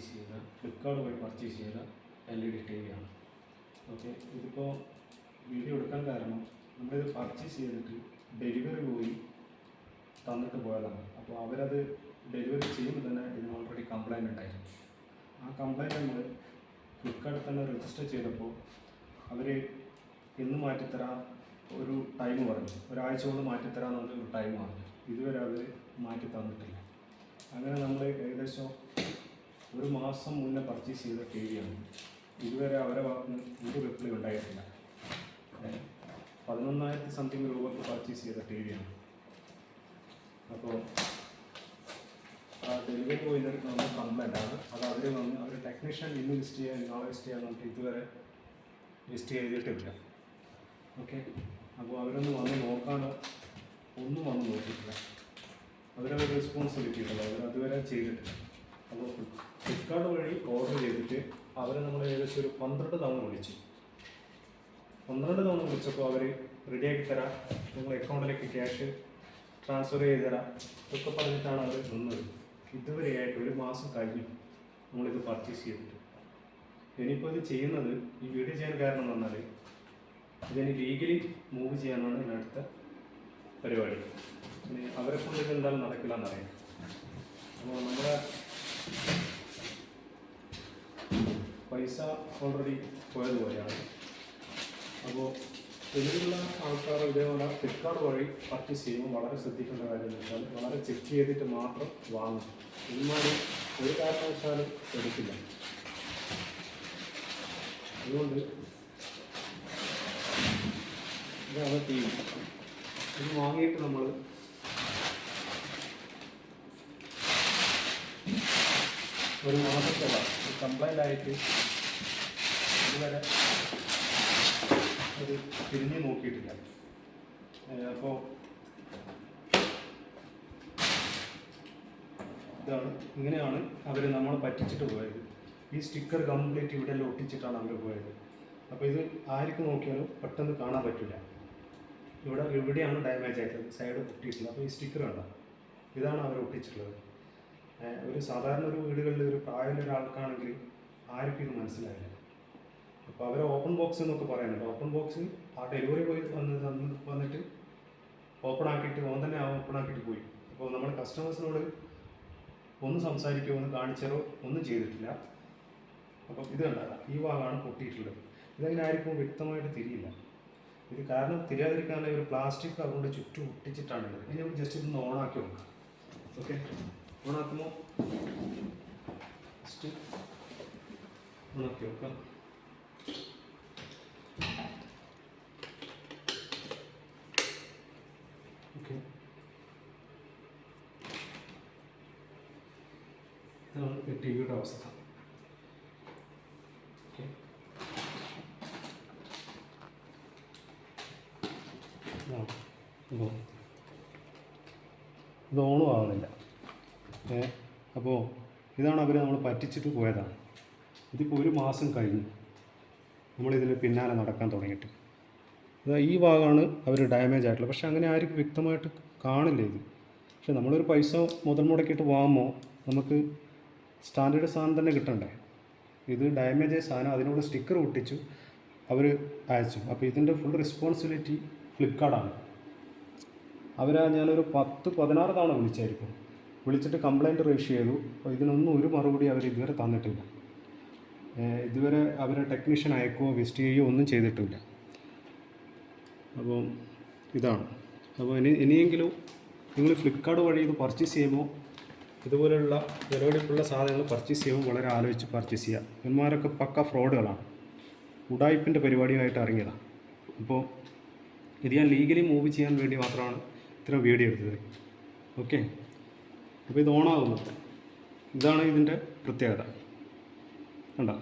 Purchase ചെയ്യുന്ന ഫ്ലിപ്കാർട്ട് വഴി purchase ചെയ്ത എൽ ഇ ഡി ടി വിയാണ് ഓക്കെ ഇതിപ്പോൾ വീഡിയോ എടുക്കാൻ കാരണം നമ്മളിത് പർച്ചേസ് ചെയ്തിട്ട് ഡെലിവറി പോയി തന്നിട്ട് പോയതാണ്. അപ്പോൾ അവരത് ഡെലിവറി ചെയ്യുമ്പോൾ തന്നെ ഇതിന് ഓൾറെഡി കംപ്ലയിന്റ് ഉണ്ടായിരുന്നു. ആ കംപ്ലൈന്റ് നമ്മൾ ഫ്ലിപ്കാർട്ടിൽ തന്നെ രജിസ്റ്റർ ചെയ്തപ്പോൾ അവർ ഇന്ന് മാറ്റിത്തരാം ഒരു ടൈം പറഞ്ഞു. ഒരാഴ്ച കൊണ്ട് മാറ്റിത്തരാൻ പറഞ്ഞ ഒരു ടൈം പറഞ്ഞു. ഇതുവരെ അവർ മാറ്റി തന്നിട്ടില്ല അങ്ങനെ നമ്മൾ ഏകദേശം ഒരു മാസം മുന്നേ പർച്ചേസ് ചെയ്ത ടി വിയാണ് ഇതുവരെ അവരെ ഭാഗത്തുനിന്ന് ഒരു റിപ്ലൈ ഉണ്ടായിട്ടില്ല. പതിനൊന്നായിരത്തി സംതിങ് രൂപക്ക് പർച്ചേസ് ചെയ്ത ടി വിയാണ് അപ്പോൾ ഡെലിവറി ബോയിന്റെ വന്ന കംപ്ലൈന്റ് ആണ്. അത് അവർ വന്ന് അവർ ടെക്നീഷ്യൻ ഇന്ന് ലിസ്റ്റ് ചെയ്യാൻ നാളെ ലിസ്റ്റ് ചെയ്യാൻ നമുക്ക് ഇതുവരെ ലിസ്റ്റ് ചെയ്തിട്ടില്ല. ഓക്കെ? അപ്പോൾ അവരൊന്ന് വന്ന് നോക്കാനോ ഒന്നും വന്ന് നോക്കിയിട്ടില്ല. അവരവർ റെസ്പോൺസിബിലിറ്റി ഉണ്ടല്ലോ. അവർ അതുവരെ ചെയ്തിട്ടില്ല. അപ്പോൾ ഫ്ലിപ്കാർട്ട് വഴി ഓർഡർ ചെയ്തിട്ട് അവരെ നമ്മൾ ഏകദേശം ഒരു പന്ത്രണ്ട് തവണ വിളിച്ചു. പന്ത്രണ്ട് തവണ വിളിച്ചപ്പോൾ അവർ റെഡിയാക്കി തരാം. നിങ്ങളുടെ അക്കൗണ്ടിലേക്ക് ക്യാഷ് ട്രാൻസ്ഫർ ചെയ്ത് തരാം. ഇതൊക്കെ പറഞ്ഞിട്ടാണ് അവർ നിന്നത്. ഇതുവരെയായിട്ട് ഒരു മാസം കഴിഞ്ഞു നമ്മളിത് പർച്ചേസ് ചെയ്തിട്ട്. ഇനിയിപ്പോൾ ഇത് ചെയ്യുന്നത് ഈ വീഡിയോ ചെയ്യാൻ കാരണം എന്ന് പറഞ്ഞാൽ ഇതിന് ലീഗലി മൂവ് ചെയ്യാനാണ് ഇതിന് അടുത്ത പരിപാടി. അവരെ കൊണ്ട് ഇത് എന്തായാലും നടക്കില്ല എന്നറിയാം. അപ്പോൾ നമ്മുടെ പൈസ ഓൾറെഡി പോയതുപോലെയാണ് അപ്പോൾ ഇതിലുള്ള ആൾക്കാർ ഇതേപോലെ ഫ്ലിപ്കാർട്ട് വഴി പർച്ചേസ് ചെയ്യുമ്പോൾ വളരെ ശ്രദ്ധിക്കേണ്ട കാര്യം എന്ന് വെച്ചാൽ വളരെ ചെക്ക് ചെയ്തിട്ട് മാത്രം വാങ്ങും. ഇതുമാതിരി ഒരു കാരണവശാലും എടുക്കില്ല. അതുകൊണ്ട് ഇതാണ് വി ഇത് വാങ്ങിയിട്ട് നമ്മൾ ഒരു മാസത്തോളം കംപ്ലൈന്റ് ആയിട്ട് ഇതുവരെ ഒരു തിരിഞ്ഞു നോക്കിയിട്ടില്ല. അപ്പോൾ ഇതാണ് ഇങ്ങനെയാണ് അവർ നമ്മളെ പറ്റിച്ചിട്ട് പോയത്. ഈ സ്റ്റിക്കർ കംപ്ലീറ്റ് ഇവിടെ എല്ലാം ഒട്ടിച്ചിട്ടാണ് അവർ പോയത്. അപ്പോൾ ഇത് ആർക്ക് നോക്കിയാലും പെട്ടെന്ന് കാണാൻ പറ്റില്ല ഇവിടെ ഇവിടെയാണ് ഡാമേജ് ആയിട്ടുള്ളത്? സൈഡ് പൊട്ടിയിട്ടില്ല. അപ്പോൾ ഈ സ്റ്റിക്കർ കണ്ടോ? ഇതാണ് അവർ ഒട്ടിച്ചിട്ടുള്ളത്. ഒരു സാധാരണ ഒരു വീടുകളിൽ ഒരു പ്രായമുള്ള ഒരാൾക്കാണെങ്കിൽ ആർക്കും ഇത് മനസ്സിലായില്ല അപ്പോൾ അവർ ഓപ്പൺ ബോക്സ് എന്നൊക്കെ പറയുന്നുണ്ട് ഓപ്പൺ ബോക്സ് ആ ഡെലിവറി ബോയ് വന്ന് വന്നിട്ട് ഓപ്പൺ ആക്കിയിട്ട് ഓൻ തന്നെ ഓപ്പൺ ആക്കിയിട്ട് പോയി. അപ്പോൾ നമ്മൾ കസ്റ്റമേഴ്സിനോട് ഒന്ന് സംസാരിക്കുകയോ ഒന്ന് കാണിച്ചാലോ ഒന്നും ചെയ്തിട്ടില്ല. അപ്പം ഇത് കണ്ടാ ഈ ഭാഗമാണ് പൊട്ടിയിട്ടുള്ളത്. ഇതങ്ങനെ ആർക്കും വ്യക്തമായിട്ട് തിരിയില്ല. ഇത് കാരണം തിരിയാതിരിക്കാനുള്ള ഒരു പ്ലാസ്റ്റിക് അതുകൊണ്ട് ചുറ്റും ഒട്ടിച്ചിട്ടാണുള്ളത് ഇനി ജസ്റ്റ് ഇതൊന്ന് ഓണാക്കി നോക്കാം. ഓക്കെ ഓണാക്കുമ്പോൾ ജസ്റ്റ് ഓണാക്കി നോക്കാം ഓക്കെ ഇതാണ് ടി വിയുടെ അവസ്ഥ. ഓക്കെ ഇതോ. ഓണും ആവുന്നില്ല അപ്പോൾ ഇതാണ് അവർ നമ്മൾ പറ്റിച്ചിട്ട് പോയതാണ്. ഇതിപ്പോൾ ഒരു മാസം കഴിഞ്ഞു. നമ്മളിതിന് പിന്നാലെ നടക്കാൻ തുടങ്ങിയിട്ട്. ഈ ഭാഗമാണ് അവർ ഡാമേജ് ആയിട്ടുള്ളത്. പക്ഷേ അങ്ങനെ ആർക്കും വ്യക്തമായിട്ട് കാണില്ല ഇത്. പക്ഷെ നമ്മളൊരു പൈസ മുതൽ മുടക്കിയിട്ട് വാങ്ങുമ്പോൾ നമുക്ക് സ്റ്റാൻഡേർഡ് സാധനം തന്നെ കിട്ടണ്ടേ? ഇത് ഡാമേജ് ആയ സാധനം അതിനോട് സ്റ്റിക്കർ ഒട്ടിച്ചു അവർ അയച്ചു. അപ്പോൾ ഇതിന്റെ ഫുൾ റെസ്പോൺസിബിലിറ്റി ഫ്ലിപ്കാർട്ടാണ് അവരാ ഞാനൊരു പത്ത് പതിനാറ് തവണ വിളിച്ചായിരിക്കും വിളിച്ചിട്ട് കംപ്ലൈന്റ് രജിസ്റ്റർ ചെയ്തു. അപ്പോൾ ഇതിനൊന്നും ഒരു മറുപടി അവർ ഇതുവരെ തന്നിട്ടില്ല. ഇതുവരെ അവർ ടെക്നീഷ്യൻ അയക്കുകയോ വിസിറ്റ് ചെയ്യുകയോ ഒന്നും ചെയ്തിട്ടില്ല. അപ്പോൾ ഇതാണ്. അപ്പോൾ ഇനി ഇനിയെങ്കിലും നിങ്ങൾ ഫ്ലിപ്കാർട്ട് വഴി ഇത് പർച്ചേസ് ചെയ്യുമ്പോൾ ഇതുപോലെയുള്ള വിലപിടിപ്പുള്ള സാധനങ്ങൾ പർച്ചേസ് ചെയ്യുമ്പോൾ വളരെ ആലോചിച്ച് പർച്ചേസ് ചെയ്യുക. ഇവന്മാരൊക്കെ പക്ക ഫ്രോഡുകളാണ്. ഉടായ്പിന്റെ പരിപാടിയായിട്ട് ഇറങ്ങിയതാണ് അപ്പോൾ ഇത് ഞാൻ ലീഗലി മൂവ് ചെയ്യാൻ വേണ്ടി മാത്രമാണ് ഇത്ര വീഡിയോ എടുത്തത്. ഓക്കെ അപ്പോൾ ഇത് ഓണാകുന്നു ഇതാണ് ഇതിന്റെ പ്രത്യേകത. കണ്ടോ?